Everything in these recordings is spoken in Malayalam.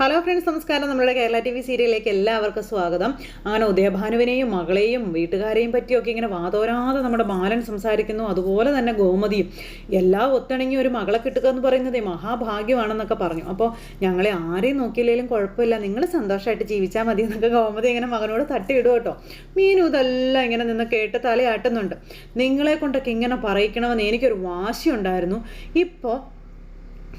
ഹലോ ഫ്രണ്ട്സ് നമസ്കാരം. നമ്മുടെ കേരള ടി വി സീരിയലിലേക്ക് എല്ലാവർക്കും സ്വാഗതം. അങ്ങനെ ഉദയഭാനുവിനെയും മകളെയും വീട്ടുകാരെയും പറ്റിയൊക്കെ ഇങ്ങനെ വാതോരാതെ നമ്മുടെ ബാലൻ സംസാരിക്കുന്നു. അതുപോലെ തന്നെ ഗോമതിയും. എല്ലാ ഒത്തിണങ്ങി ഒരു മകളെ കിട്ടുക എന്ന് പറയുന്നത് മഹാഭാഗ്യമാണെന്നൊക്കെ പറഞ്ഞു. അപ്പോൾ ഞങ്ങളെ ആരെയും നോക്കിയില്ലെങ്കിലും കുഴപ്പമില്ല. നിങ്ങൾ സന്തോഷമായിട്ട് ജീവിച്ചാൽ മതി എന്നൊക്കെ ഗോമതി ഇങ്ങനെ മകനോട് തട്ടിയിടും കേട്ടോ. മീനു ഇതെല്ലാം ഇങ്ങനെ നിന്ന് കേട്ട് തലയാട്ടുന്നുണ്ട്. നിങ്ങളെ കൊണ്ടൊക്കെ ഇങ്ങനെ പറയിക്കണമെന്ന് എനിക്കൊരു വാശിയുണ്ടായിരുന്നു. ഇപ്പോൾ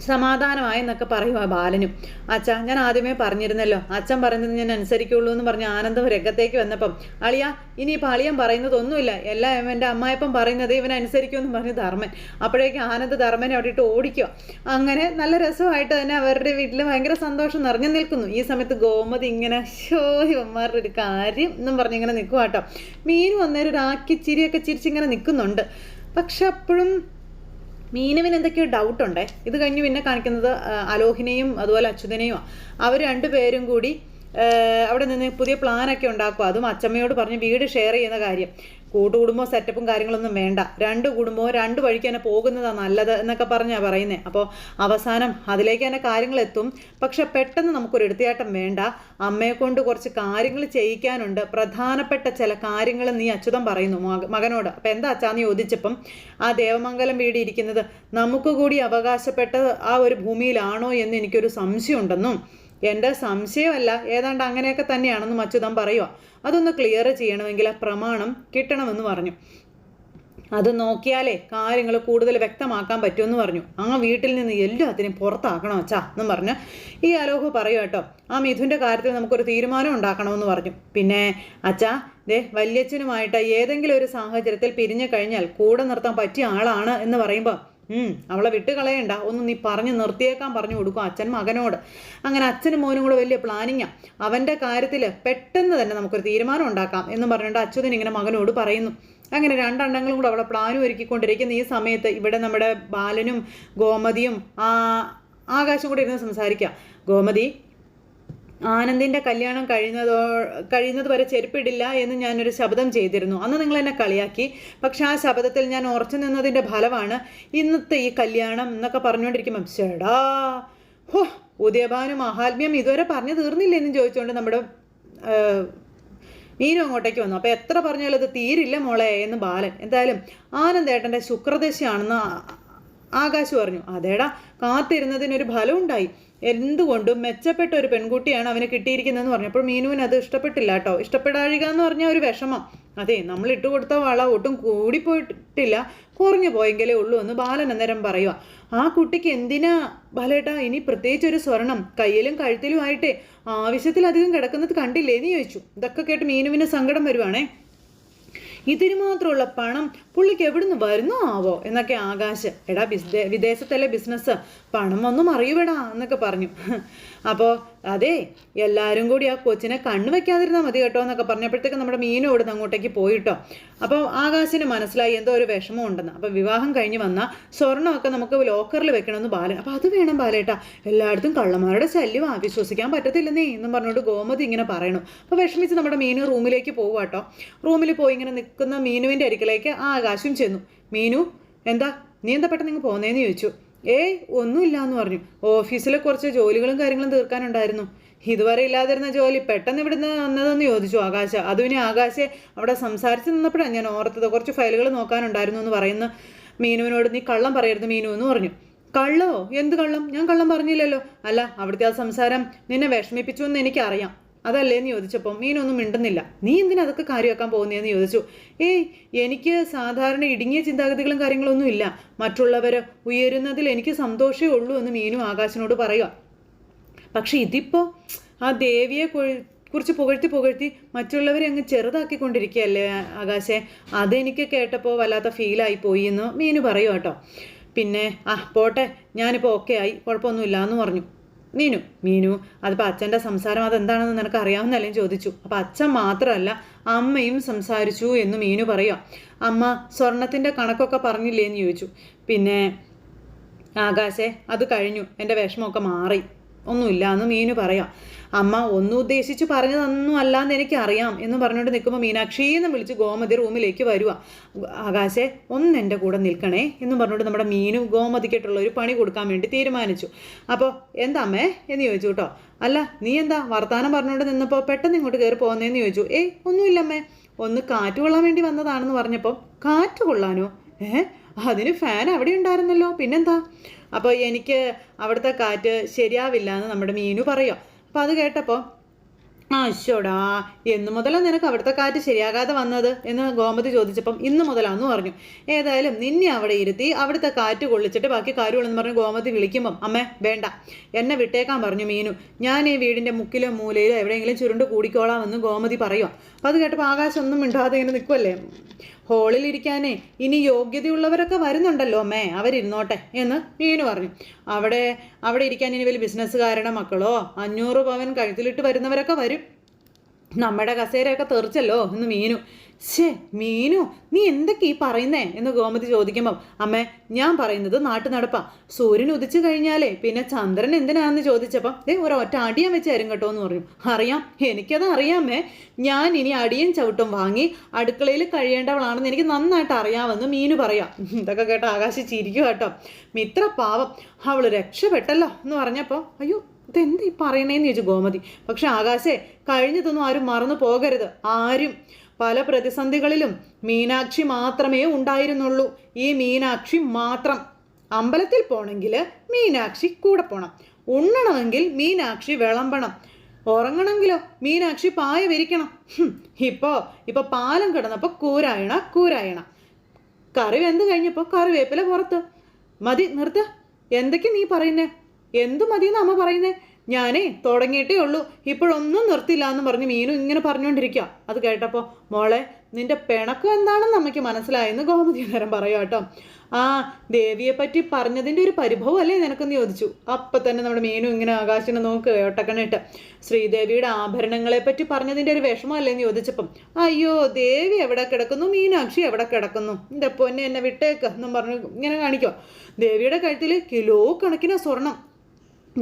സമാധാനമായി എന്നൊക്കെ പറയുക ബാലനും. അച്ഛ ഞാൻ ആദ്യമേ പറഞ്ഞിരുന്നല്ലോ. അച്ഛൻ പറയുന്നത് ഞാൻ അനുസരിക്കുള്ളൂ എന്ന് പറഞ്ഞ് ആനന്ദം രംഗത്തേക്ക് വന്നപ്പം അളിയ ഇനിയിപ്പോൾ അളിയൻ പറയുന്നതൊന്നുമില്ല. എല്ലാം എന്റെ അമ്മായപ്പം പറയുന്നത് ഇവൻ അനുസരിക്കുമെന്ന് പറഞ്ഞ് ധർമ്മൻ. അപ്പോഴേക്കും ആനന്ദ് ധർമ്മനെ അവിടെ ഇട്ട് ഓടിക്കുക. അങ്ങനെ നല്ല രസമായിട്ട് തന്നെ അവരുടെ വീട്ടിൽ ഭയങ്കര സന്തോഷം നിറഞ്ഞു നിൽക്കുന്നു. ഈ സമയത്ത് ഗോമതി ഇങ്ങനെ ഷോ ഇവന്മാരുടെ ഒരു കാര്യം എന്നും പറഞ്ഞ് ഇങ്ങനെ നിൽക്കുക കേട്ടോ മീനും അന്നേരം ഒരു ചിരിയൊക്കെ ചിരിച്ചിങ്ങനെ നിൽക്കുന്നുണ്ട്. പക്ഷെ അപ്പോഴും മീനുവിന് എന്തൊക്കെയോ ഡൗട്ടുണ്ടേ ഇത് കഴിഞ്ഞ് പിന്നെ കാണിക്കുന്നത് അലോഹിനെയും അതുപോലെ അച്യുതനെയും അവർ രണ്ടുപേരും കൂടി അവിടെ നിന്ന് പുതിയ പ്ലാനൊക്കെ ഉണ്ടാക്കുക. അതും അച്ചമ്മയോട് പറഞ്ഞ് വീട് ഷെയർ ചെയ്യുന്ന കാര്യം. കൂട്ടുകുടുംബവും സെറ്റപ്പും കാര്യങ്ങളൊന്നും വേണ്ട. രണ്ട് കുടുംബവും രണ്ട് വഴിക്ക് തന്നെ പോകുന്നതാണ് നല്ലത് എന്നൊക്കെ പറഞ്ഞാണ് പറയുന്നത് അപ്പോൾ അവസാനം അതിലേക്ക് തന്നെ കാര്യങ്ങൾ എത്തും പക്ഷെ പെട്ടെന്ന് നമുക്കൊരു എടുത്തിയാട്ടം വേണ്ട. അമ്മയെ കൊണ്ട് കുറച്ച് കാര്യങ്ങൾ ചെയ്യിക്കാനുണ്ട്. പ്രധാനപ്പെട്ട ചില കാര്യങ്ങൾ നീ അച്യുതം പറയുന്നു മകനോട്. അപ്പോൾ എന്താ അച്ഛാന്ന് ചോദിച്ചപ്പം? ആ ദേവമംഗലം വീട് ഇരിക്കുന്നത് നമുക്ക് കൂടി അവകാശപ്പെട്ട ആ ഒരു ഭൂമിയിലാണോ എന്ന് എനിക്കൊരു സംശയമുണ്ടെന്നും എന്റെ സംശയമല്ല. ഏതാണ്ട് അങ്ങനെയൊക്കെ തന്നെയാണെന്ന് മച്ചുതം പറയുക അതൊന്ന് ക്ലിയർ ചെയ്യണമെങ്കിൽ പ്രമാണം കിട്ടണമെന്ന് പറഞ്ഞു. അത് നോക്കിയാലേ കാര്യങ്ങൾ കൂടുതൽ വ്യക്തമാക്കാൻ പറ്റുമെന്ന് പറഞ്ഞു. ആ വീട്ടിൽ നിന്ന് എല്ലാത്തിനും പുറത്താക്കണം അച്ഛാ എന്നും പറഞ്ഞ് ഈ അലോഹ് പറയും കേട്ടോ. ആ മിഥുന്റെ കാര്യത്തിൽ നമുക്കൊരു തീരുമാനം ഉണ്ടാക്കണമെന്ന് പറഞ്ഞു. പിന്നെ അച്ഛാ ദേ വല്യച്ഛനുമായിട്ട് ഏതെങ്കിലും ഒരു സാഹചര്യത്തിൽ പിരിഞ്ഞു കഴിഞ്ഞാൽ കൂടെ നിർത്താൻ പറ്റിയ ആളാണ് എന്ന് പറയുമ്പോൾ അവളെ വിട്ട് കളയണ്ട ഒന്ന് നീ പറഞ്ഞ് നിർത്തിയേക്കാൻ പറഞ്ഞു കൊടുക്കും അച്ഛൻ മകനോട്. അങ്ങനെ അച്ഛനും മോനും കൂടെ വലിയ പ്ലാനിങ്ങാ അവന്റെ കാര്യത്തിൽ പെട്ടെന്ന് തന്നെ നമുക്കൊരു തീരുമാനം ഉണ്ടാക്കാം എന്ന് പറഞ്ഞുകൊണ്ട് അച്യുതൻ ഇങ്ങനെ മകനോട് പറയുന്നു. അങ്ങനെ രണ്ടെണ്ണങ്ങളും കൂടെ അവളെ പ്ലാനും ഒരുക്കിക്കൊണ്ടിരിക്കുന്ന. ഈ സമയത്ത് ഇവിടെ നമ്മുടെ ബാലനും ഗോമതിയും ആ ആകാശം കൂടെ ഇരുന്ന് സംസാരിക്കുക ഗോമതി ആനന്ദിന്റെ കല്യാണം കഴിഞ്ഞതോ കഴിയുന്നത് വരെ ചെരുപ്പിടില്ല എന്ന് ഞാനൊരു ശബ്ദം ചെയ്തിരുന്നു. അന്ന് നിങ്ങൾ എന്നെ കളിയാക്കി. പക്ഷെ ആ ശബ്ദത്തിൽ ഞാൻ ഉറച്ചു നിന്നതിന്റെ ഫലമാണ് ഇന്നത്തെ ഈ കല്യാണം എന്നൊക്കെ പറഞ്ഞുകൊണ്ടിരിക്കുമ്പം ചേടാ ഹോ ഉദയഭാനു മഹാത്മ്യം ഇതുവരെ പറഞ്ഞു തീർന്നില്ല? എന്ന് ചോദിച്ചുകൊണ്ട് നമ്മുടെ മീനു അങ്ങോട്ടേക്ക് വന്നു. അപ്പോൾ എത്ര പറഞ്ഞാലും അത് തീരില്ല മോളെ എന്ന് ബാലൻ. എന്തായാലും ആനന്ദേട്ടന്റെ ശുക്രദശയാണെന്ന് ആകാശ് പറഞ്ഞു അതേടാ കാത്തിരുന്നതിനൊരു ഫലം ഉണ്ടായി എന്തുകൊണ്ടും മെച്ചപ്പെട്ട ഒരു പെൺകുട്ടിയാണ് അവന് കിട്ടിയിരിക്കുന്നതെന്ന് പറഞ്ഞപ്പോൾ മീനുവിന് അത് ഇഷ്ടപ്പെട്ടില്ല കേട്ടോ. ഇഷ്ടപ്പെടാഴിക എന്ന് പറഞ്ഞാൽ ഒരു വിഷമം. അതെ നമ്മൾ ഇട്ട് കൊടുത്ത വള ഒട്ടും കൂടിപ്പോയിട്ടില്ല. കുറഞ്ഞു പോയെങ്കിലേ ഉള്ളൂ എന്ന് ബാലൻ അന്നേരം പറയുക ആ കുട്ടിക്ക് എന്തിനാ ബാലേട്ടാ ഇനി പ്രത്യേകിച്ച് ഒരു സ്വർണം? കയ്യിലും കഴുത്തിലും ആയിട്ടേ ആവശ്യത്തിലധികം കിടക്കുന്നത് കണ്ടില്ലേ? എന്ന് ചോദിച്ചു. ഇതൊക്കെ കേട്ട് മീനുവിന് സങ്കടം വരുവാണേ. ഇതിന് മാത്രമുള്ള പണം പുള്ളിക്ക് എവിടുന്ന് വരുന്നു ആവോ? എന്നൊക്കെ ആകാശ് എടാ വിദേശത്തല്ലേ ബിസിനസ് പണം ഒന്നും അറിയുവേടാ എന്നൊക്കെ പറഞ്ഞു. അപ്പോൾ അതെ എല്ലാവരും കൂടി ആ കൊച്ചിനെ കണ്ണു വെക്കാതിരുന്നാൽ മതി കേട്ടോ എന്നൊക്കെ പറഞ്ഞപ്പോഴത്തേക്ക് നമ്മുടെ മീനും ഇവിടുന്ന് അങ്ങോട്ടേക്ക് പോയിട്ടോ. അപ്പോൾ ആകാശിന് മനസ്സിലായി എന്തോ ഒരു വിഷമം ഉണ്ടെന്ന്. അപ്പോൾ വിവാഹം കഴിഞ്ഞ് വന്ന സ്വർണമൊക്കെ നമുക്ക് ലോക്കറിൽ വെക്കണമെന്ന് ബാലൻ. അപ്പോൾ അത് വേണം ബാലേട്ടാ എല്ലായിടത്തും കള്ളന്മാരുടെ ശല്യം വിശ്വസിക്കാൻ പറ്റത്തില്ലെന്നേ എന്നും പറഞ്ഞുകൊണ്ട് ഗോമതി ഇങ്ങനെ പറയണു. അപ്പോൾ വിഷമിച്ച് നമ്മുടെ മീനു റൂമിലേക്ക് പോവാട്ടോ റൂമിൽ പോയി ഇങ്ങനെ നിൽക്കുന്ന മീനുവിന്റെ അരികിലേക്ക് ആ ആകാശം ചെന്നു. മീനു എന്താ നീ എന്താ പെട്ടെന്ന് നിങ്ങൾ പോന്നേന്ന് ചോദിച്ചു. ഏയ് ഒന്നുമില്ല എന്ന് പറഞ്ഞു. ഓഫീസിലെ കുറച്ച് ജോലികളും കാര്യങ്ങളും തീർക്കാനുണ്ടായിരുന്നു. ഇതുവരെ ഇല്ലാതിരുന്ന ജോലി പെട്ടെന്ന് ഇവിടുന്ന് വന്നതെന്ന് ചോദിച്ചു ആകാശ. അത് പിന്നെ ആകാശെ അവിടെ സംസാരിച്ച് നിന്നപ്പോഴാണ് ഞാൻ ഓർത്തത്. കുറച്ച് ഫയലുകൾ നോക്കാനുണ്ടായിരുന്നു എന്ന് പറയുന്ന മീനുവിനോട് നീ കള്ളം പറയരുത് മീനു എന്ന് പറഞ്ഞു. കള്ളോ? എന്ത് കള്ളം? ഞാൻ കള്ളം പറഞ്ഞില്ലല്ലോ. അല്ല അവിടുത്തെ ആ സംസാരം നിന്നെ വിഷമിപ്പിച്ചു എന്ന് എനിക്കറിയാം. അതല്ലേന്ന് ചോദിച്ചപ്പം മീനൊന്നും മിണ്ടുന്നില്ല. നീ എന്തിനാ അതൊക്കെ കാര്യമാക്കാൻ പോകുന്നതെന്ന് ചോദിച്ചു. ഏയ് എനിക്ക് സാധാരണ ഇടുങ്ങിയ ചിന്താഗതികളും കാര്യങ്ങളൊന്നും ഇല്ല. മറ്റുള്ളവർ ഉയരുന്നതിൽ എനിക്ക് സന്തോഷമേ ഉള്ളൂ എന്ന് മീനും ആകാശിനോട് പറയുക പക്ഷെ ഇതിപ്പോൾ ആ ദേവിയെ കുറിച്ച് പുകഴ്ത്തി പുകഴ്ത്തി മറ്റുള്ളവരെ അങ്ങ് ചെറുതാക്കിക്കൊണ്ടിരിക്കുകയല്ലേ ആകാശെ? അതെനിക്ക് കേട്ടപ്പോൾ വല്ലാത്ത ഫീലായി പോയി എന്ന് മീനു പറയും കേട്ടോ. പിന്നെ ആ പോട്ടെ. ഞാനിപ്പോൾ ഓക്കെ ആയി. കുഴപ്പമൊന്നുമില്ല എന്ന് പറഞ്ഞു. മീനു മീനു അതിപ്പോൾ അച്ഛന്റെ സംസാരം അതെന്താണെന്ന് നിനക്ക് അറിയാവുന്നല്ലേ ചോദിച്ചു. അപ്പോൾ അച്ഛൻ മാത്രമല്ല അമ്മയും സംസാരിച്ചു എന്ന് മീനു പറയുക അമ്മ സ്വർണത്തിന്റെ കണക്കൊക്കെ പറഞ്ഞില്ലേ എന്ന് ചോദിച്ചു. പിന്നെ ആകാശേ അത് കഴിഞ്ഞു. എന്റെ വിഷമമൊക്കെ മാറി. ഒന്നുമില്ല എന്ന് മീനു പറയാം. അമ്മ ഒന്നും ഉദ്ദേശിച്ച് പറഞ്ഞതൊന്നും അല്ലാന്ന് എനിക്കറിയാം എന്ന് പറഞ്ഞുകൊണ്ട് നിൽക്കുമ്പോൾ മീനാക്ഷി എന്ന് വിളിച്ച് ഗോമതി റൂമിലേക്ക് വരുക ആകാശെ ഒന്ന് എന്റെ കൂടെ നിൽക്കണേ എന്ന് പറഞ്ഞുകൊണ്ട് നമ്മുടെ മീനു ഗോമതിക്കായിട്ടുള്ള ഒരു പണി കൊടുക്കാൻ വേണ്ടി തീരുമാനിച്ചു. അപ്പോൾ എന്താ അമ്മേ എന്ന് ചോദിച്ചു കേട്ടോ. അല്ല നീ എന്താ വർത്തമാനം പറഞ്ഞുകൊണ്ട് നിന്നപ്പോൾ പെട്ടെന്ന് ഇങ്ങോട്ട് കയറി പോകുന്നതെന്ന് ചോദിച്ചു. ഏയ് ഒന്നുമില്ല അമ്മേ. ഒന്ന് കാറ്റ് കൊള്ളാൻ വേണ്ടി വന്നതാണെന്ന് പറഞ്ഞപ്പോൾ കാറ്റ് കൊള്ളാനോ? ഏഹ് അതിന് ഫാൻ അവിടെ ഉണ്ടായിരുന്നല്ലോ. പിന്നെന്താ? അപ്പോൾ എനിക്ക് അവിടുത്തെ കാറ്റ് ശരിയാവില്ല എന്ന് നമ്മുടെ മീനു പറയും. അപ്പോൾ അത് കേട്ടപ്പോൾ ആ ശോടാ എന്നു മുതലാണ് നിനക്ക് അവിടുത്തെ കാറ്റ് ശരിയാകാതെ വന്നത്? എന്ന് ഗോമതി ചോദിച്ചപ്പം ഇന്ന് മുതലാന്ന് പറഞ്ഞു. ഏതായാലും നിന്നെ അവിടെ ഇരുത്തി അവിടുത്തെ കാറ്റ് കൊള്ളിച്ചിട്ട് ബാക്കി കാര്യമുള്ളെന്ന് പറഞ്ഞ് ഗോമതി വിളിക്കുമ്പം അമ്മേ വേണ്ട. എന്നെ വിട്ടേക്കാൻ പറഞ്ഞു മീനു. ഞാൻ ഈ വീടിന്റെ മുക്കിലോ മൂലയിലോ എവിടെയെങ്കിലും ചുരുണ്ട് കൂടിക്കോളാമെന്ന് ഗോമതി പറയുക അപ്പോൾ അത് കേട്ടപ്പോൾ ആകാശം ഒന്നും മിണ്ടാതെ ഇങ്ങനെ നിൽക്കുമല്ലേ ഹോളിൽ ഇരിക്കാനേ ഇനി യോഗ്യതയുള്ളവരൊക്കെ വരുന്നുണ്ടല്ലോ അമ്മേ. അവരിരുന്നോട്ടെ എന്ന് മീനു പറഞ്ഞു. അവിടെ അവിടെ ഇരിക്കാൻ ഇനി വലിയ ബിസിനസ്സുകാരുടെ മക്കളോ? അഞ്ഞൂറ് പവൻ കഴുത്തിലിട്ട് വരുന്നവരൊക്കെ വരും. നമ്മുടെ കസേരയൊക്കെ തെറിച്ചല്ലോ എന്ന് മീനു. ശേ മീനു നീ എന്തൊക്കെ ഈ പറയുന്നേ? എന്ന് ഗോമതി ചോദിക്കുമ്പം അമ്മേ ഞാൻ പറയുന്നത് നാട്ടു നടപ്പാ സൂര്യൻ ഉദിച്ചു കഴിഞ്ഞാലേ പിന്നെ ചന്ദ്രൻ എന്തിനാന്ന് ചോദിച്ചപ്പം ദേ ഒരൊറ്റ അടിയാൻ വെച്ച് തരും കേട്ടോ എന്ന് പറയും. അറിയാം എനിക്കത് അറിയാമേ ഞാൻ ഇനി അടിയും ചവിട്ടും വാങ്ങി അടുക്കളയിൽ കഴിയേണ്ടവളാണെന്ന് എനിക്ക് നന്നായിട്ട് അറിയാമെന്ന് മീനു പറയാം. ഇതൊക്കെ കേട്ടോ ആകാശിച്ചിരിക്കും കേട്ടോ. മിത്ര പാവം അവൾ രക്ഷപ്പെട്ടല്ലോ എന്ന് പറഞ്ഞപ്പോൾ അയ്യോ ഇതെന്ത് ഈ പറയണേന്ന് ചോദിച്ചു ഗോമതി. പക്ഷെ ആകാശേ കഴിഞ്ഞതൊന്നും ആരും മറന്നു പോകരുത്. ആരും. പല പ്രതിസന്ധികളിലും മീനാക്ഷി മാത്രമേ ഉണ്ടായിരുന്നുള്ളൂ. ഈ മീനാക്ഷി മാത്രം. അമ്പലത്തിൽ പോകണമെങ്കിൽ മീനാക്ഷി കൂടെ പോകണം ഉണ്ണണമെങ്കിൽ മീനാക്ഷി വിളമ്പണം. ഉറങ്ങണമെങ്കിലോ മീനാക്ഷി പായ വിരിക്കണം. ഇപ്പോൾ ഇപ്പോ ഇപ്പൊ പാലം കിടന്നപ്പോൾ കൂരായണ കൂരായണ. കറി വെന്ത് കഴിഞ്ഞപ്പോൾ കറിവേപ്പില പുറത്ത്. മതി നിർത്ത. എന്തൊക്കെ നീ പറയുന്നേ? എന്തു മതിയെന്ന് അമ്മ പറയുന്നേ? ഞാനേ തുടങ്ങിയിട്ടേ ഉള്ളൂ. ഇപ്പോഴൊന്നും നിർത്തില്ല എന്ന് പറഞ്ഞ് മീനു ഇങ്ങനെ പറഞ്ഞുകൊണ്ടിരിക്കുക അത് കേട്ടപ്പോൾ മോളെ നിന്റെ പിണക്കം എന്താണെന്ന് നമുക്ക് മനസ്സിലായെന്ന് ഗോമതി നേരം പറയാം കേട്ടോ. ആ ദേവിയെ പറ്റി പറഞ്ഞതിന്റെ ഒരു പരിഭവം അല്ലേ നിനക്കെന്ന് ചോദിച്ചു. അപ്പം തന്നെ നമ്മുടെ മീനു ഇങ്ങനെ ആകാശനെ നോക്കുക ഒട്ടക്കണിട്ട് ശ്രീദേവിയുടെ ആഭരണങ്ങളെ പറ്റി പറഞ്ഞതിന്റെ ഒരു വിഷമം എന്ന് ചോദിച്ചപ്പം അയ്യോ ദേവി എവിടെ കിടക്കുന്നു? മീനാക്ഷി എവിടെ കിടക്കുന്നു? എന്റെ പൊന്നെ എന്നെ വിട്ടേക്ക് എന്നും പറഞ്ഞു ഇങ്ങനെ കാണിക്കുക ദേവിയുടെ കഴുത്തിൽ കിലോ കണക്കിന് സ്വർണം.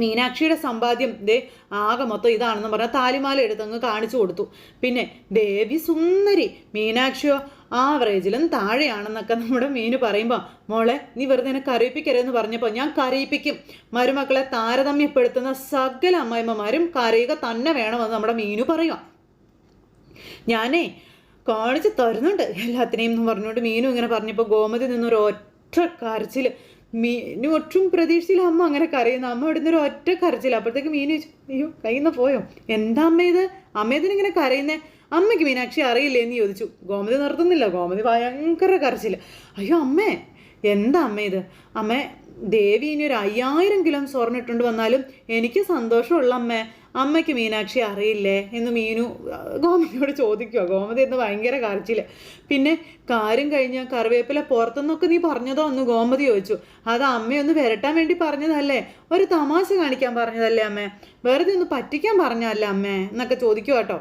മീനാക്ഷിയുടെ സമ്പാദ്യം ദേ ആകെ മൊത്തം ഇതാണെന്ന് പറഞ്ഞാൽ താലിമാല എടുത്ത് അങ്ങ് കാണിച്ചു കൊടുത്തു. പിന്നെ ദേവി സുന്ദരി മീനാക്ഷിയോ ആവറേജിലും താഴെയാണെന്നൊക്കെ നമ്മുടെ മീന് പറയുമ്പോൾ മോളെ നീ വെറുതെ എന്നെ കരയിപ്പിക്കരുതെന്ന് പറഞ്ഞപ്പോൾ ഞാൻ കരയിപ്പിക്കും. മരുമക്കളെ താരതമ്യപ്പെടുത്തുന്ന സകല അമ്മായിമ്മമാരും കരയുക തന്നെ വേണമെന്ന് നമ്മുടെ മീനു പറയുക ഞാനേ കാണിച്ച് തരുന്നുണ്ട് എല്ലാത്തിനെയും എന്ന് പറഞ്ഞുകൊണ്ട് മീനു ഇങ്ങനെ പറഞ്ഞപ്പോൾ ഗോമതി നിന്നൊരു ഒറ്റ കരച്ചിൽ മീനു ഒട്ടും പ്രതീക്ഷയില്ല അമ്മ അങ്ങനെ കരയുന്നു. അമ്മ ഇവിടെ നിന്നൊരു ഒറ്റ കരച്ചില്ല അപ്പോഴത്തേക്ക് മീനു അയ്യോ കയ്യിൽ പോയോ? എന്താ അമ്മ ഇത്? അമ്മ ഇതിനിങ്ങനെ കരയുന്നേ? അമ്മയ്ക്ക് മീനാക്ഷി അറിയില്ലേ എന്ന് ചോദിച്ചു. ഗോമതി നിർത്തുന്നില്ല. ഗോമതി ഭയങ്കര കരച്ചില്ല അയ്യോ അമ്മേ എന്താ അമ്മ ഇത്? അമ്മേ ദേവി ഇനി ഒരു അയ്യായിരം കിലോ സ്വർണം ഇട്ടുകൊണ്ട് വന്നാലും എനിക്ക് സന്തോഷമുള്ള അമ്മേ. അമ്മയ്ക്ക് മീനാക്ഷി അറിയില്ലേ എന്ന് മീനു ഗോമതിയോട് ചോദിക്കുക ഗോമതി എന്ന് ഭയങ്കര കരച്ചിൽ. പിന്നെ കാര്യം കഴിഞ്ഞ കറിവേപ്പില പുറത്തുനിന്നൊക്കെ നീ പറഞ്ഞതോ എന്ന് ഗോമതി ചോദിച്ചു. അത് അമ്മയൊന്ന് വരട്ടാൻ വേണ്ടി പറഞ്ഞതല്ലേ? ഒരു തമാശ കാണിക്കാൻ പറഞ്ഞതല്ലേ അമ്മേ? വെറുതെ ഒന്ന് പറ്റിക്കാൻ പറഞ്ഞതല്ലേ അമ്മേ? എന്നൊക്കെ ചോദിക്കുക കേട്ടോ.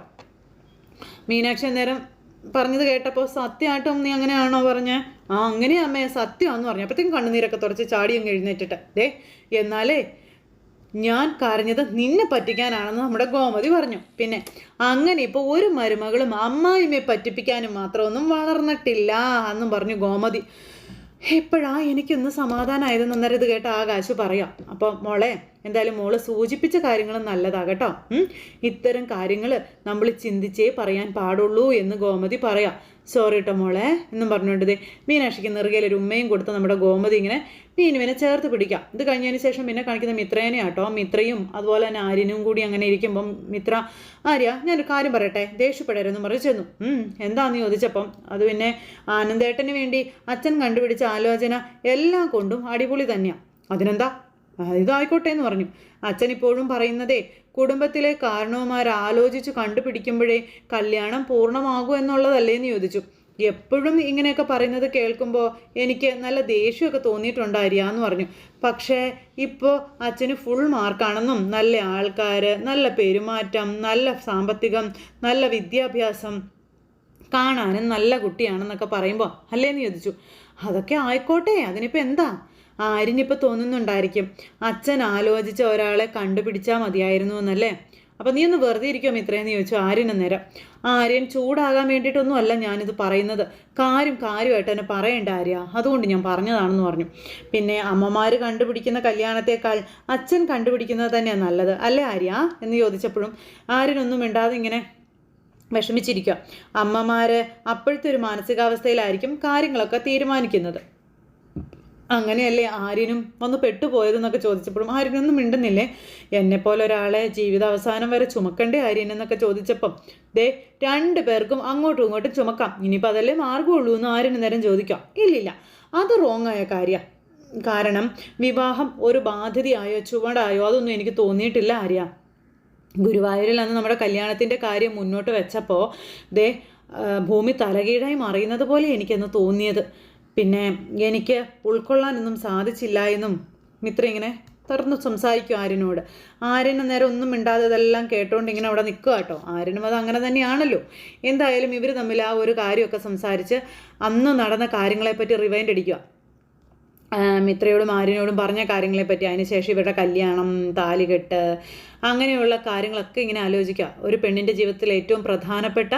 മീനാക്ഷി അന്നേരം പറഞ്ഞത് കേട്ടപ്പോൾ സത്യമായിട്ടും നീ അങ്ങനെയാണോ പറഞ്ഞേ? ആ അങ്ങനെയാ അമ്മേ സത്യമാണെന്ന് പറഞ്ഞു. അപ്പോഴത്തേക്കും കണ്ണുനീരൊക്കെ തുടച്ച് ചാടിയും എഴുന്നേറ്റിട്ട്. ദേ എന്നാലേ ഞാൻ കരഞ്ഞത് നിന്നെ പറ്റിക്കാനാണെന്ന് നമ്മുടെ ഗോമതി പറഞ്ഞു. പിന്നെ അങ്ങനെ ഇപ്പോൾ ഒരു മരുമകളും അമ്മായിമ്മയെ പറ്റിപ്പിക്കാനും മാത്രമൊന്നും വളർന്നിട്ടില്ല എന്നും പറഞ്ഞു ഗോമതി. എപ്പോഴാ എനിക്കൊന്ന് സമാധാനമായതെന്ന് അന്നേരം ഇത് കേട്ട ആകാശ് പറയാം. അപ്പോൾ മോളെ എന്തായാലും മോൾ സൂചിപ്പിച്ച കാര്യങ്ങൾ നല്ലതാ കേട്ടോ. ഇത്തരം കാര്യങ്ങൾ നമ്മൾ ചിന്തിച്ചേ പറയാൻ പാടുള്ളൂ എന്ന് ഗോമതി പറയാം. സോറി കേട്ടോ മോളെ എന്നും പറഞ്ഞുകൊണ്ടത് മീനാക്ഷിക്ക് നെറുകയിൽ ഒരു ഉമ്മയും കൊടുത്ത് നമ്മുടെ ഗോമതി ഇങ്ങനെ മീനുവിനെ ചേർത്ത് പിടിക്കാം. ഇത് കഴിഞ്ഞതിന് ശേഷം പിന്നെ കാണിക്കുന്ന മിത്രേനെ ആട്ടോ മിത്രയും അതുപോലെ തന്നെ ആര്യനും കൂടി അങ്ങനെ ഇരിക്കുമ്പം മിത്ര ആര്യ ഞാനൊരു കാര്യം പറയട്ടെ. ദേഷ്യപ്പെടരുതെന്ന് പറഞ്ഞു ചെന്നു. "ഉം, എന്താന്ന് ചോദിച്ചപ്പം അത് പിന്നെ ആനന്ദേട്ടന് വേണ്ടി അച്ഛൻ കണ്ടുപിടിച്ച ആലോചന എല്ലാം കൊണ്ടും അടിപൊളി തന്നെയാണ് അതിനെന്താ? ഇതായിക്കോട്ടെ എന്ന് പറഞ്ഞു. അച്ഛൻ ഇപ്പോഴും പറയുന്നതേ കുടുംബത്തിലെ കാരണവന്മാർ ആലോചിച്ച് കണ്ടുപിടിക്കുമ്പോഴേ കല്യാണം പൂർണമാകൂ എന്നുള്ളതല്ലേ എന്ന് ചോദിച്ചു. എപ്പോഴും ഇങ്ങനെയൊക്കെ പറയുന്നത് കേൾക്കുമ്പോൾ എനിക്ക് നല്ല ദേഷ്യമൊക്കെ തോന്നിയിട്ടുണ്ടായിരിക്കാന്ന് പറഞ്ഞു. പക്ഷേ ഇപ്പോൾ അച്ഛന് ഫുൾ മാർക്കാണെന്നും നല്ല ആൾക്കാർ നല്ല പെരുമാറ്റം നല്ല സാമ്പത്തികം നല്ല വിദ്യാഭ്യാസം കാണാനും നല്ല കുട്ടിയാണെന്നൊക്കെ പറയുമ്പോൾ അല്ലേന്ന് ചോദിച്ചു. അതൊക്കെ ആയിക്കോട്ടെ അതിനിപ്പോൾ എന്താ? ആരിനിപ്പോൾ തോന്നുന്നുണ്ടായിരിക്കും? അച്ഛൻ ആലോചിച്ച ഒരാളെ കണ്ടുപിടിച്ചാൽ മതിയായിരുന്നു എന്നല്ലേ? അപ്പം നീ ഒന്ന് വെറുതെ ഇരിക്കുമോ മിത്രയെന്ന് ചോദിച്ചു ആര്യൻ അന്നേരം. ആര്യൻ ചൂടാകാൻ വേണ്ടിയിട്ടൊന്നും അല്ല ഞാനിത് പറയുന്നത്. കാര്യം കാര്യമായിട്ട് തന്നെ പറയേണ്ട ആര്യ. അതുകൊണ്ട് ഞാൻ പറഞ്ഞതാണെന്ന് പറഞ്ഞു. പിന്നെ അമ്മമാർ കണ്ടുപിടിക്കുന്ന കല്യാണത്തേക്കാൾ അച്ഛൻ കണ്ടുപിടിക്കുന്നത് തന്നെയാണ് നല്ലത്. അല്ലേ ആര്യ? എന്ന് ചോദിച്ചപ്പോഴും ആര്യനൊന്നും മിണ്ടാതെ ഇങ്ങനെ വിഷമിച്ചിരിക്കുക അമ്മമാർ അപ്പോഴത്തെ ഒരു മാനസികാവസ്ഥയിലായിരിക്കും കാര്യങ്ങളൊക്കെ തീരുമാനിക്കുന്നത്. അങ്ങനെയല്ലേ ആര്യനും വന്ന് പെട്ടുപോയതെന്നൊക്കെ ചോദിച്ചപ്പോഴും ആര്യനൊന്നും മിണ്ടുന്നില്ലേ? എന്നെപ്പോലെ ഒരാളെ ജീവിത അവസാനം വരെ ചുമക്കണ്ടേ ആര്യൻ എന്നൊക്കെ ചോദിച്ചപ്പം ദേ രണ്ട് പേർക്കും അങ്ങോട്ടും ഇങ്ങോട്ടും ചുമക്കാം. ഇനിയിപ്പോൾ അതല്ലേ മാർഗമുള്ളൂ എന്ന് ആര്യന് നേരം ചോദിക്കാം. ഇല്ലില്ല അത് റോങ് ആയ കാര്യമാണ് കാരണം വിവാഹം ഒരു ബാധ്യതയായോ ചുവടായോ അതൊന്നും എനിക്ക് തോന്നിയിട്ടില്ല ആര്യ. ഗുരുവായൂരിൽ അന്ന് നമ്മുടെ കല്യാണത്തിന്റെ കാര്യം മുന്നോട്ട് വെച്ചപ്പോൾ ദേ ഭൂമി തലകീഴായി മറിയുന്നത് പോലെ എനിക്കെന്ന് തോന്നിയത്. പിന്നെ എനിക്ക് ഉൾക്കൊള്ളാനൊന്നും സാധിച്ചില്ല എന്നും മിത്ര ഇങ്ങനെ തുറന്ന് സംസാരിക്കും ആര്യനോട്. ആര്യന് നേരം ഒന്നും മിണ്ടാതെ ഇതെല്ലാം കേട്ടോണ്ട് ഇങ്ങനെ അവിടെ നിൽക്കുക കേട്ടോ. ആര്യനും അത് അങ്ങനെ തന്നെയാണല്ലോ. എന്തായാലും ഇവർ തമ്മിൽ ആ ഒരു കാര്യമൊക്കെ സംസാരിച്ച് അന്ന് നടന്ന കാര്യങ്ങളെപ്പറ്റി റിവൈൻഡ് അടിക്കുക മിത്രയോടും ആര്യനോടും പറഞ്ഞ കാര്യങ്ങളെപ്പറ്റി അതിനുശേഷം ഇവരുടെ കല്യാണം താലികെട്ട് അങ്ങനെയുള്ള കാര്യങ്ങളൊക്കെ ഇങ്ങനെ ആലോചിക്കുക. ഒരു പെണ്ണിന്റെ ജീവിതത്തിൽ ഏറ്റവും പ്രധാനപ്പെട്ട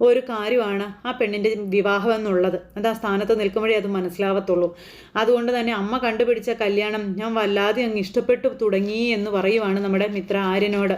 ഒരു കാര്യമാണ് ആ പെണ്ണിന്റെ വിവാഹം എന്നുള്ളത്. അത് ആ സ്ഥാനത്ത് നിൽക്കുമ്പോഴേ അത് മനസ്സിലാവത്തുള്ളൂ. അതുകൊണ്ട് തന്നെ അമ്മ കണ്ടുപിടിച്ച കല്യാണം ഞാൻ വല്ലാതെ അങ്ങ് ഇഷ്ടപ്പെട്ടു തുടങ്ങി എന്ന് പറയുവാണ് നമ്മുടെ മിത്ര ആര്യനോട്.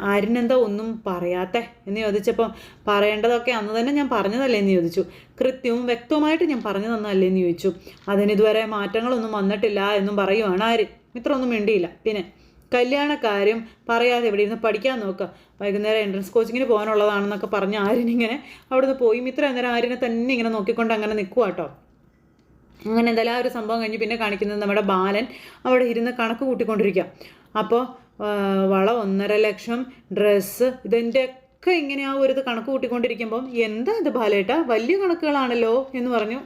ആര്യനെന്താ ഒന്നും പറയാത്തെ എന്ന് ചോദിച്ചപ്പോൾ പറയേണ്ടതൊക്കെ അന്ന് തന്നെ ഞാൻ പറഞ്ഞതല്ലേ എന്ന് ചോദിച്ചു. കൃത്യവും വ്യക്തവുമായിട്ട് ഞാൻ പറഞ്ഞു തന്നതല്ലേ എന്ന് ചോദിച്ചു. അതിനിതുവരെ മാറ്റങ്ങളൊന്നും വന്നിട്ടില്ല എന്നും പറയുവാണ് ആര്യൻ. മിത്ര ഒന്നും മിണ്ടിയില്ല. പിന്നെ കല്യാണക്കാര്യം പറയാതെ ഇവിടെ ഇരുന്ന് പഠിക്കാൻ നോക്കുക വൈകുന്നേരം എൻട്രൻസ് കോച്ചിങ്ങിന് പോകാനുള്ളതാണെന്നൊക്കെ പറഞ്ഞ് ആര്യനിങ്ങനെ അവിടുന്ന് പോയി. മിത്ര അന്നേരം ആര്യനെ തന്നെ ഇങ്ങനെ നോക്കിക്കൊണ്ട് അങ്ങനെ നിൽക്കുക കേട്ടോ അങ്ങനെ എന്തായാലും ആ ഒരു സംഭവം കഴിഞ്ഞ് പിന്നെ കാണിക്കുന്നത് നമ്മുടെ ബാലൻ അവിടെ ഇരുന്ന് കണക്ക് കൂട്ടിക്കൊണ്ടിരിക്കുക അപ്പോൾ വള ഒന്നര ലക്ഷം ഡ്രസ്സ് ഇതിന്റെ ഒക്കെ ഇങ്ങനെ ആ ഒരു ഇത് കണക്ക് കൂട്ടിക്കൊണ്ടിരിക്കുമ്പം എന്താ ഇത് ബാലേട്ട? വലിയ കണക്കുകളാണല്ലോ എന്ന് പറഞ്ഞു.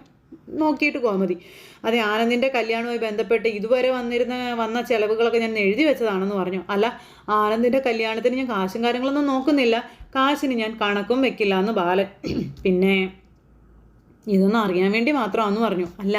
നോക്കിയിട്ട് കോമതി അതെ ആനന്ദിന്റെ കല്യാണവുമായി ബന്ധപ്പെട്ട് ഇതുവരെ വന്നിരുന്ന വന്ന ചിലവുകളൊക്കെ ഞാൻ എഴുതി വെച്ചതാണെന്ന് പറഞ്ഞു. അല്ല ആനന്ദിന്റെ കല്യാണത്തിന് ഞാൻ കാശും കാര്യങ്ങളൊന്നും നോക്കുന്നില്ല. കാശിന് ഞാൻ കണക്കും വെക്കില്ല എന്ന് ബാലൻ. പിന്നെ ഇതൊന്നും അറിയാൻ വേണ്ടി മാത്രമാണെന്ന് പറഞ്ഞു. അല്ല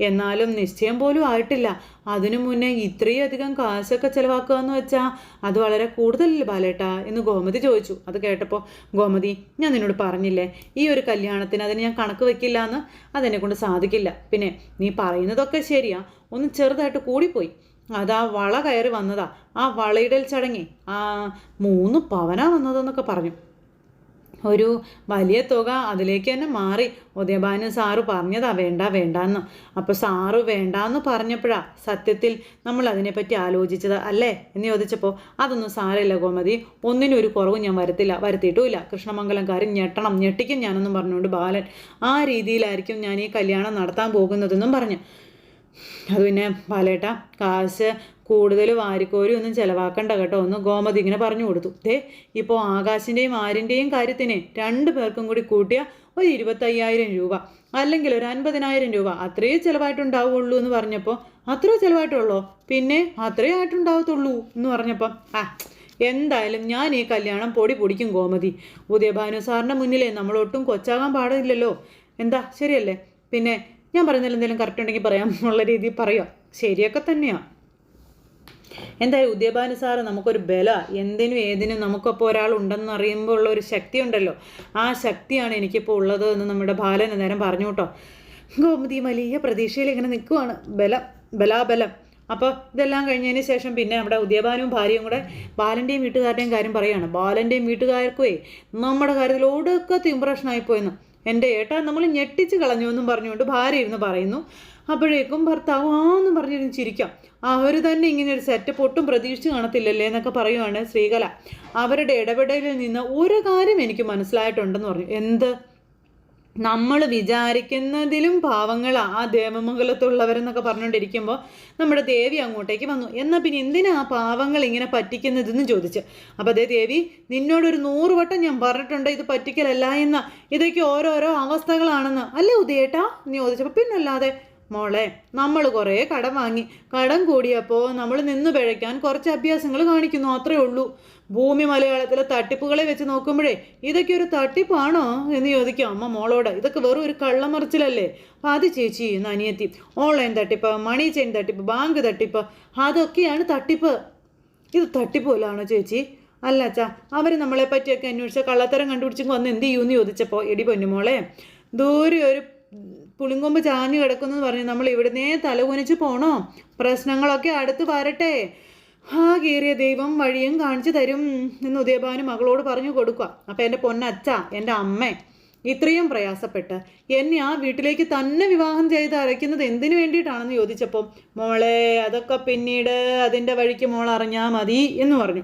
എന്നാലും നിശ്ചയം പോലും ആയിട്ടില്ല. അതിനു മുന്നേ ഇത്രയും അധികം കാശൊക്കെ ചിലവാക്കുക എന്ന് വെച്ചാൽ അത് വളരെ കൂടുതലല്ലേ ബാലേട്ടാ എന്ന് ഗോമതി ചോദിച്ചു. അത് കേട്ടപ്പോൾ ഗോമതി ഞാൻ നിന്നോട് പറഞ്ഞില്ലേ ഈ ഒരു കല്യാണത്തിന് അതിന് ഞാൻ കണക്ക് വെക്കില്ല എന്ന് അതെന്നെ കൊണ്ട് സാധിക്കില്ല. പിന്നെ നീ പറയുന്നതൊക്കെ ശരിയാ. ഒന്ന് ചെറുതായിട്ട് കൂടിപ്പോയി. അതാ വള കയറി വന്നതാ. ആ വളയിടൽ ചടങ്ങി. ആ മൂന്ന് പവനാ വന്നതെന്നൊക്കെ പറഞ്ഞു. ഒരു വലിയ തുക അതിലേക്ക് തന്നെ മാറി. ഉദയഭാനു സാറ് പറഞ്ഞതാ വേണ്ട വേണ്ടാന്ന്. അപ്പോൾ സാറ് വേണ്ടാന്ന് പറഞ്ഞപ്പോഴാ സത്യത്തിൽ നമ്മൾ അതിനെപ്പറ്റി ആലോചിച്ചത് അല്ലേ? എന്ന് ചോദിച്ചപ്പോൾ അതൊന്നും സാരമില്ല ഗോമതി. ഒന്നിനും ഒരു കുറവും ഞാൻ വരുത്തില്ല വരുത്തിയിട്ടുമില്ല. കൃഷ്ണമംഗലംകാരൻ ഞെട്ടണം. ഞെട്ടിക്കും ഞാനെന്നും പറഞ്ഞുകൊണ്ട് ബാലൻ ആ രീതിയിലായിരിക്കും ഞാൻ ഈ കല്യാണം നടത്താൻ പോകുന്നതെന്നും പറഞ്ഞു. അത് പിന്നെ പാലേട്ട കാശ് കൂടുതൽ വാരിക്കോരി ഒന്നും ചിലവാക്കണ്ട കേട്ടോ. ഒന്ന് ഗോമതി ഇങ്ങനെ പറഞ്ഞു കൊടുത്തു. ദേ ഇപ്പോൾ ആകാശിന്റെയും ആരിന്റെയും കാര്യത്തിന് രണ്ട് പേർക്കും കൂടി കൂട്ടിയ ഒരു ഇരുപത്തയ്യായിരം രൂപ. അല്ലെങ്കിൽ ഒരു അൻപതിനായിരം രൂപ. അത്രയേ ചിലവായിട്ടുണ്ടാവുള്ളൂ എന്ന് പറഞ്ഞപ്പോൾ അത്രേ ചിലവായിട്ടുള്ളോ? പിന്നെ അത്രേ ആയിട്ടുണ്ടാവത്തുള്ളൂ എന്ന് പറഞ്ഞപ്പോൾ ആ എന്തായാലും ഞാൻ ഈ കല്യാണം പൊടി പൊടിക്കും ഗോമതി. ഉദയഭാനു സാറിന്റെ മുന്നിലേ നമ്മളൊട്ടും കൊച്ചാകാൻ പാടില്ലല്ലോ. എന്താ ശരിയല്ലേ? പിന്നെ ഞാൻ പറയുന്നതിൽ എന്തെങ്കിലും കറക്റ്റ് ഉണ്ടെങ്കിൽ പറയാം. എന്നുള്ള രീതിയിൽ പറയാം ശരിയൊക്കെ തന്നെയാണ് എന്തായാലും ഉദ്യഭാനു സാറ് നമുക്കൊരു ബല. എന്തിനും ഏതിനും നമുക്കപ്പോൾ ഒരാൾ ഉണ്ടെന്ന് അറിയുമ്പോൾ ഉള്ള ഒരു ശക്തി ഉണ്ടല്ലോ. ആ ശക്തിയാണ് എനിക്കിപ്പോൾ ഉള്ളത് എന്ന് നമ്മുടെ ബാലൻ നേരം പറഞ്ഞു കേട്ടോ. ഗോമതി വലിയ പ്രതീക്ഷയിൽ ഇങ്ങനെ നിൽക്കുവാണ്. ബലം ബലാബലം. അപ്പോൾ ഇതെല്ലാം കഴിഞ്ഞതിന് ശേഷം പിന്നെ അവിടെ ഉദയഭാനും ഭാര്യയും കൂടെ ബാലന്റെയും വീട്ടുകാരുടെയും കാര്യം പറയുകയാണ് ബാലന്റെയും വീട്ടുകാർക്കുവേ നമ്മുടെ കാര്യത്തിൽ ഒടുക്കത്തെ ഇമ്പ്രഷനായിപ്പോയെന്ന് എന്റെ ഏട്ടാ നമ്മൾ ഞെട്ടിച്ച് കളഞ്ഞു എന്നും പറഞ്ഞുകൊണ്ട് ഭാര്യ ഇരുന്ന് പറയുന്നു. അപ്പോഴേക്കും ഭർത്താവ് ആ എന്ന് പറഞ്ഞിരുന്ന് ചിരിക്കാം. അവർ തന്നെ ഇങ്ങനെ ഒരു സെറ്റപ്പ് ഒട്ടും പ്രതീക്ഷിച്ച് കാണത്തില്ലല്ലേ എന്നൊക്കെ പറയുവാണ് ശ്രീകല. അവരുടെ ഇടപെടലിൽ നിന്ന് ഒരു കാര്യം എനിക്ക് മനസ്സിലായിട്ടുണ്ടെന്ന് പറഞ്ഞു. എന്ത്? നമ്മൾ വിചാരിക്കുന്നതിലും പാവങ്ങൾ ആ ദേവമംഗലത്തുള്ളവരെന്നൊക്കെ പറഞ്ഞുകൊണ്ടിരിക്കുമ്പോൾ നമ്മുടെ ദേവി അങ്ങോട്ടേക്ക് വന്നു. എന്നാൽ പിന്നെ എന്തിനാ ആ പാവങ്ങൾ ഇങ്ങനെ പറ്റിക്കുന്നതെന്ന് ചോദിച്ചു. അപ്പോൾ അതേ ദേവി നിന്നോടൊരു നൂറ് വട്ടം ഞാൻ പറഞ്ഞിട്ടുണ്ട് ഇത് പറ്റിക്കലല്ല എന്ന്. ഇതൊക്കെ ഓരോരോ അവസ്ഥകളാണെന്ന്. അല്ലേ ഉദയേട്ടാ എന്ന് ചോദിച്ചപ്പോൾ പിന്നല്ലാതെ മോളെ നമ്മൾ കുറേ കടം വാങ്ങി. കടം കൂടിയപ്പോൾ നമ്മൾ നിന്ന് പിഴയ്ക്കാൻ കുറച്ച് അഭ്യാസങ്ങൾ കാണിക്കുന്നു അത്രേ ഉള്ളൂ. ഭൂമി മലയാളത്തിലെ തട്ടിപ്പുകളെ വെച്ച് നോക്കുമ്പോഴേ ഇതൊക്കെ ഒരു തട്ടിപ്പാണോ എന്ന് ചോദിക്കും അമ്മ മോളോട്. ഇതൊക്കെ വെറും ഒരു കള്ളമറിച്ചിലല്ലേ? അപ്പം അത് ചേച്ചി എന്ന് അനിയത്തി. ഓൺലൈൻ തട്ടിപ്പ് മണി ചെയിൻ തട്ടിപ്പ് ബാങ്ക് തട്ടിപ്പ് അതൊക്കെയാണ് തട്ടിപ്പ്. ഇത് തട്ടിപ്പോലാണോ ചേച്ചി? അല്ല അച്ഛാ അവർ നമ്മളെ പറ്റിയൊക്കെ അന്വേഷിച്ച കള്ളത്തരം കണ്ടുപിടിച്ചു വന്ന് എന്ത് ചെയ്യുമെന്ന് ചോദിച്ചപ്പോൾ എടി പൊന്നുമോളെ ദൂരെ ഒരു പുളിങ്കൊമ്പ് ചാഞ്ഞു കിടക്കുന്നു പറഞ്ഞു. നമ്മൾ ഇവിടുന്നേ തലകുനിച്ച് പോണോ? പ്രശ്നങ്ങളൊക്കെ അടുത്ത് വരട്ടെ. ആ കീറിയ ദൈവം വഴിയും കാണിച്ചു തരും എന്ന് ഉദയഭാനു മകളോട് പറഞ്ഞു കൊടുക്കുക. അപ്പം എന്റെ പൊന്നച്ഛ എന്റെ അമ്മ ഇത്രയും പ്രയാസപ്പെട്ട് എന്നെ ആ വീട്ടിലേക്ക് തന്നെ വിവാഹം ചെയ്ത് അരയ്ക്കുന്നത് എന്തിനു വേണ്ടിയിട്ടാണെന്ന് ചോദിച്ചപ്പോൾ മോളെ അതൊക്കെ പിന്നീട് അതിന്റെ വഴിക്ക് മോൾ അറിഞ്ഞാൽ മതി എന്ന് പറഞ്ഞു.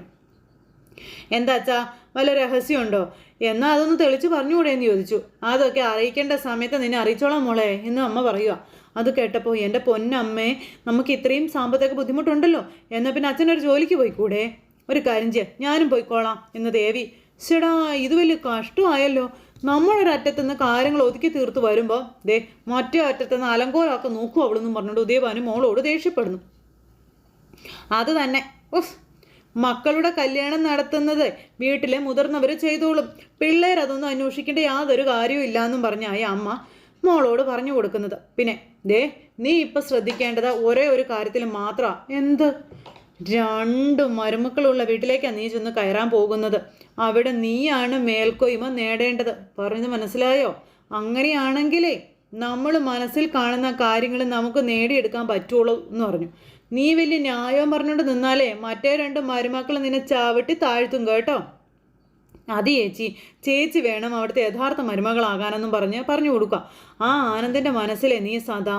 എന്താ അച്ഛാ വല്ല രഹസ്യമുണ്ടോ? എന്നാൽ അതൊന്ന് തെളിച്ച് പറഞ്ഞുകൂടെ എന്ന് ചോദിച്ചു. അതൊക്കെ അറിയിക്കേണ്ട സമയത്ത് നിന്നെ അറിയിച്ചോളാം മോളെ എന്ന് അമ്മ പറയുക. അത് കേട്ടപ്പോൾ എന്റെ പൊന്നമ്മേ നമുക്ക് ഇത്രയും സാമ്പത്തിക ബുദ്ധിമുട്ടുണ്ടല്ലോ എന്നാൽ പിന്നെ അച്ഛനൊരു ജോലിക്ക് പോയിക്കൂടെ? ഒരു കാര്യം ചെയ്യാം ഞാനും പോയിക്കോളാം എന്ന് ദേവി. ചേടാ ഇത് വലിയ കഷ്ടമായല്ലോ. നമ്മളൊരു നിന്ന് കാര്യങ്ങൾ ഒതുക്കി തീർത്ത് വരുമ്പോൾ ദേ മറ്റേ അറ്റത്തുനിന്ന് അലങ്കോലമൊക്കെ നോക്കൂ അവളെന്നും പറഞ്ഞുകൊണ്ട് ഉദയഭാനു മോളോട് ദേഷ്യപ്പെടുന്നു. അത് തന്നെ. ഉഫ്. മക്കളുടെ കല്യാണം നടത്തുന്നത് വീട്ടിലെ മുതിർന്നവർ ചെയ്തോളും. പിള്ളേർ അതൊന്നും അന്വേഷിക്കേണ്ട യാതൊരു കാര്യവും ഇല്ലാന്നും ആ അമ്മ മോളോട് പറഞ്ഞു കൊടുക്കുന്നത്. പിന്നെ ദേ നീ ഇപ്പം ശ്രദ്ധിക്കേണ്ടത് ഒരേ ഒരു കാര്യത്തിൽ മാത്രമാണ് എന്ത്? രണ്ട് മരുമക്കളുള്ള വീട്ടിലേക്കാണ് നീ ചെന്ന് കയറാൻ പോകുന്നത്. അവിടെ നീയാണ് മേൽക്കൊയ്മ നേടേണ്ടത്. പറഞ്ഞത് മനസ്സിലായോ? അങ്ങനെയാണെങ്കിലേ നമ്മൾ മനസ്സിൽ കാണുന്ന കാര്യങ്ങൾ നമുക്ക് നേടിയെടുക്കാൻ പറ്റുള്ളൂ എന്ന് പറഞ്ഞു. നീ വലിയ ന്യായം പറഞ്ഞുകൊണ്ട് നിന്നാലേ മറ്റേ രണ്ട് മരുമക്കൾ നിന്നെ ചവിട്ടി താഴ്ത്തും കേട്ടോ. അത് ചേച്ചി. ചേച്ചി വേണം അവിടുത്തെ യഥാർത്ഥ മരുമകളാകാനെന്നും പറഞ്ഞ് പറഞ്ഞു കൊടുക്കുക. ആ ആനന്ദിന്റെ മനസ്സിലെ നീ സദാ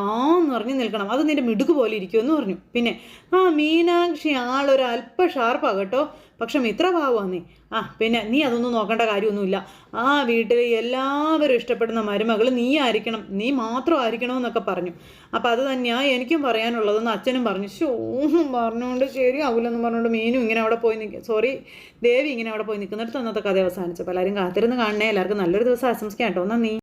പറഞ്ഞ് നിൽക്കണം. അത് നിന്റെ മിടുക്ക് പോലെ ഇരിക്കുമെന്ന് പറഞ്ഞു. പിന്നെ ആ മീനാക്ഷി ആളൊരു അല്പ ഷാർപ്പാണ് കേട്ടോ. പക്ഷെ മിത്രഭാവമാണ് നീ. ആ പിന്നെ നീ അതൊന്നും നോക്കേണ്ട കാര്യമൊന്നുമില്ല. ആ വീട്ടിൽ എല്ലാവരും ഇഷ്ടപ്പെടുന്ന മരുമകൾ നീ ആയിരിക്കണം. നീ മാത്രം ആയിരിക്കണമെന്നൊക്കെ പറഞ്ഞു. അപ്പം അത് തന്നെയാണ് എനിക്കും പറയാനുള്ളതെന്ന് അച്ഛനും പറഞ്ഞു. ഷോ പറഞ്ഞുകൊണ്ട് ശരിയാവില്ലെന്ന് പറഞ്ഞുകൊണ്ട് മീനും ഇങ്ങനെ അവിടെ പോയി നിൽക്കുക സോറി ദേവി ഇങ്ങനെ അവിടെ പോയി നിൽക്കുന്നിടത്ത് അന്നത്തെ കഥ അവസാനിച്ചപ്പോൾ എല്ലാവരും കാത്തിരുന്ന് കാണണേ. എല്ലാവർക്കും നല്ലൊരു ദിവസം ആശംസിക്കാം കേട്ടോ. നന്ദി.